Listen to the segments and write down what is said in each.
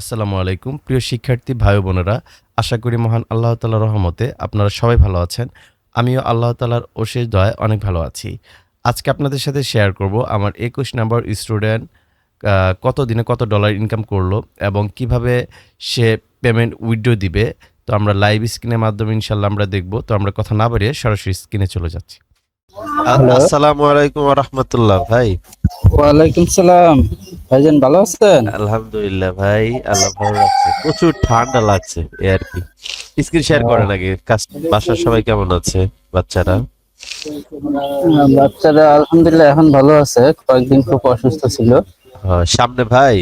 আসসালামু আলাইকুম। প্রিয় শিক্ষার্থী ভাই বোনেরা, আশা করি মহান আল্লাহ তালার রহমতে আপনারা সবাই ভালো আছেন। আমিও আল্লাহ তালার অশেষ দয়ায় অনেক ভালো আছি। আজকে আপনাদের সাথে শেয়ার করব আমার একুশ নাম্বার স্টুডেন্ট কত দিনে কত ডলার ইনকাম করল এবং কীভাবে সে পেমেন্ট উইথড্র দিবে। তো আমরা লাইভ স্ক্রিনের মাধ্যমে ইনশাল্লাহ আমরা দেখব। তো আমরা কথা না বাড়িয়ে সরাসরি স্ক্রিনে চলে যাচ্ছি। আসসালামু আলাইকুম রহমতুল্লাহ ভাই। ওয়ালাইকুম সালাম। ভাইজান ভালো আছেন? আলহামদুলিল্লাহ ভাই আল্লাহ ভালো রাখছে। প্রচুর ঠান্ডা লাগছে এই আর কি। স্ক্রিন শেয়ার করে নাকি কাজ- বাসার সবাই কেমন আছে বাচ্চারা? বাচ্চারা আলহামদুলিল্লাহ এখন ভালো আছে কয়েকদিন খুব অসুস্থ ছিল। সামনে ভাই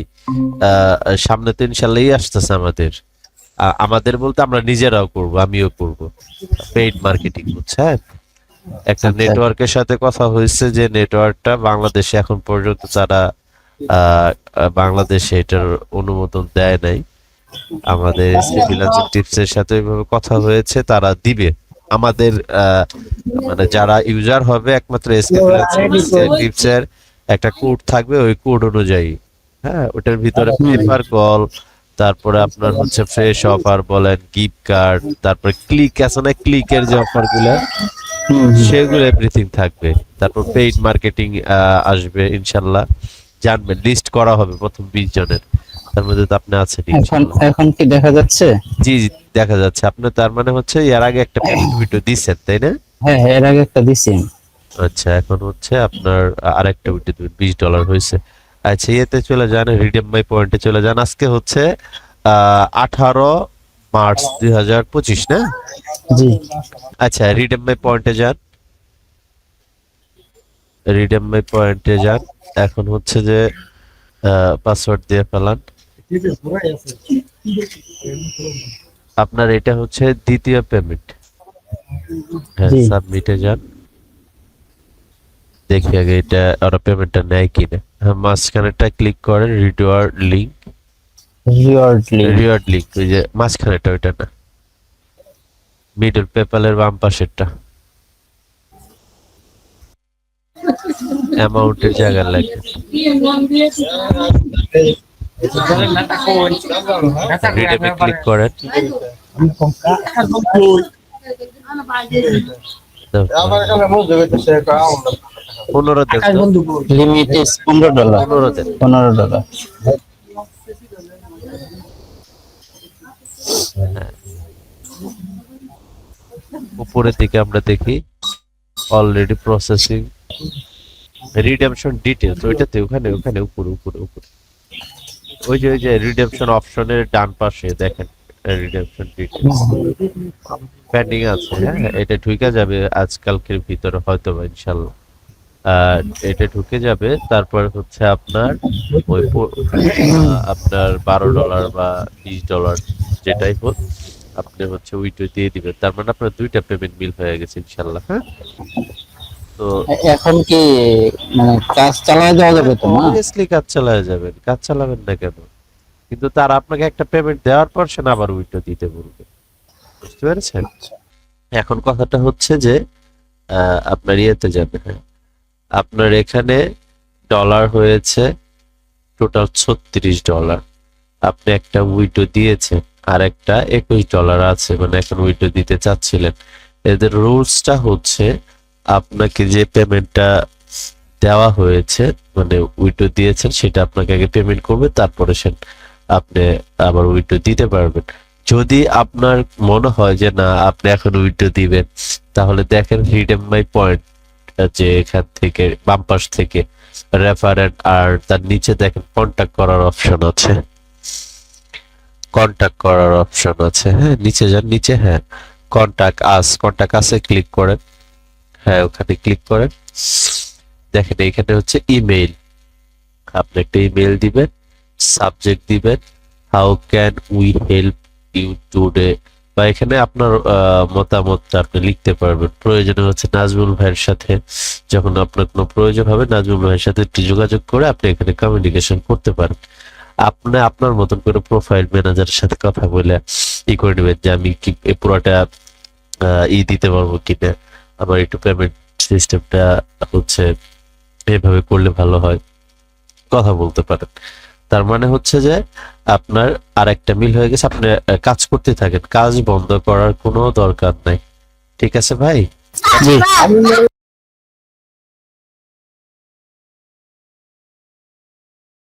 আহ, সামনে তো ইনশাল্লাহ আসতেছে আমাদের। আমাদের বলতে আমরা নিজেরাও করব আমিও করব। পেইড মার্কেটিং বুঝছেন একটা আচ্ছা। নেটওয়ার্কের সাথে কথা হয়েছে যে নেটওয়ার্কটা বাংলাদেশে এখন পর্যন্ত তারা বাংলাদেশে এটার অনুমোদন দেয় নাই আমাদের ফ্রিল্যান্সিং টিপসের সাথে ওইভাবে কথা হয়েছে তারা দিবে আমাদের আহ, মানে যারা ইউজার হবে একমাত্র এসকে টিপসের একটা কোড থাকবে ওই কোড অনুযায়ী হ্যাঁ ওটার ভিতরে পেপার কল তারপরে আপনার হচ্ছে ফ্রেশ অফার বলেন গিফট কার্ড তারপরে ক্লিক আছে না ক্লিকের যে অফারগুলো। সেগুলো এভরিথিং থাকবে। তারপর পেইড মার্কেটিং আসবে ইনশাল্লাহ। জানবেন লিস্ট করা হবে প্রথম বিশ জনের। তার মধ্যে তো আপনি আছেন এখন এখন কি দেখা যাচ্ছে? জি জি, দেখা যাচ্ছে। আপনি তার মানে হচ্ছে এর আগে একটা ভিডিও দিচ্ছেন তাই না? হ্যাঁ হ্যাঁ, এর আগে একটা দিছি আচ্ছা এখন হচ্ছে আপনার আরেকটা ভিডিও দিবেন বিশ ডলার হয়েছে। আচ্ছা ইয়েতে চলে যান রিডেম বাই পয়েন্টে চলে যান। আজকে হচ্ছে আহ আঠারো মার্চ দুই হাজার পঁচিশ না? জি। আচ্ছা রিডেম বাই পয়েন্টে যান। রিডেম বাই পয়েন্টে যান। এখন হচ্ছে যে পাসওয়ার্ড দিয়ে ফেলান। আপনার এটা হচ্ছে দ্বিতীয় পেমেন্ট হ্যাঁ সাবমিটে যান। দেখি আগে এটা ওরা পেমেন্টটা নেয় কিনা। হ্যাঁ মাঝখানেটা ক্লিক করেন রিওয়ার্ড লিঙ্ক রিওয়ার্ডলি রিওয়ার্ড লিঙ্ক ওই যে মাঝখানেটা ওইটা না। মিডল পেপালের বাম পাশেরটা। অ্যামাউন্টের জায়গা লাগে। রিডেমে ক্লিক করেন। পনেরো দেন তো, লিমিট পনেরো ডলার পনেরো ডলার উপরের দিকে আমরা দেখি অলরেডি প্রসেসিং রিডেমশন ডিটেলস ওইটাতে ওখানে ওখানে উপরে উপরে উপরে। ওই যে ওই যে রিডেমশন অপশনের ডান পাশে দেখেন রিডেমশন ডিটেলস পেন্ডিং আছে হ্যাঁ? এটা ঢুকে যাবে আজকালকের ভিতরে হয়তো বা ইনশাল্লাহ আর এটা ঢুকে যাবে, তারপর হচ্ছে আপনার ওই আপনার বারো ডলার বা বিশ ডলার যেটাই হোক আপনি হচ্ছে উইটো দিয়ে দিবেন। তার মানে আপনার দুইটা পেমেন্ট মিল হয়ে গেছে ইনশাল্লাহ হ্যাঁ। তো এখন কি মানে কাজ চালায় যাওয়া যাবে তো না? অবভিয়াসলি কাজ চালায় যাবেন কাজ চালাবেন না কেন? কিন্তু তার আপনাকে একটা পেমেন্ট দেওয়ার পর সে আবার উইটো দিতে বলবে। বুঝতে পেরেছেন? এখন কথাটা হচ্ছে যে আহ, আপনার ইয়েতে যাবে হ্যাঁ। আপনার এখানে ডলার হয়েছে টোটাল ছত্রিশ ডলার আপনি একটা উইটো দিয়েছেন। আর একটা একুশ ডলার আছে মানে এখন উইটো দিতে চাচ্ছিলেন। এদের রুলসটা হচ্ছে আপনাকে যে পেমেন্টটা দেওয়া হয়েছে মানে উইটো দিয়েছেন সেটা আপনাকে আগে পেমেন্ট করবে, তারপরে সে আপনি আবার উইটো দিতে পারবেন। যদি আপনার মনে হয় যে না, আপনি এখন উইটো দিবেন, তাহলে দেখেন রিডেম বাই পয়েন্ট যে এখান থেকে বাম পাশ থেকে রেফারেন্ট আর তার নিচে দেখেন কন্ট্যাক্ট করার অপশন আছে। কন্টাক্ট করার অপশন আছে। হ্যাঁ নিচে যান, নিচে হ্যাঁ। কন্টাক্ট আস কন্টাক্ট আসে ক্লিক করেন। হ্যাঁ ওখানে ক্লিক করেন। দেখেন, এখানে হচ্ছে ইমেইল আপনি একটা ইমেইল দিবেন সাবজেক্ট দিবেন how can we help you today বা এখানে আপনার মতামতটা আপনি লিখতে পারবেন। প্রয়োজনে হচ্ছে নাজমুল ভাইয়ের সাথে যখন আপনার কোনো প্রয়োজন হবে, নাজমুল ভাইয়ের সাথে যোগাযোগ করে আপনি এখানে কমিউনিকেশন করতে পারেন। আপনি, আপনার মতন করে প্রোফাইল ম্যানেজারের সাথে কথা বলে ই করে নেবেন যে আমি কি পুরোটা ই দিতে পারব কিনা। আমার একটু পেমেন্ট সিস্টেমটা হচ্ছে এভাবে করলে ভালো হয়, কথা বলতে পারেন। তার মানে হচ্ছে যে আপনার আর একটা মিল হয়ে গেছে, আপনি কাজ করতে থাকেন, কাজ বন্ধ করার কোনো দরকার নাই। ঠিক আছে ভাই?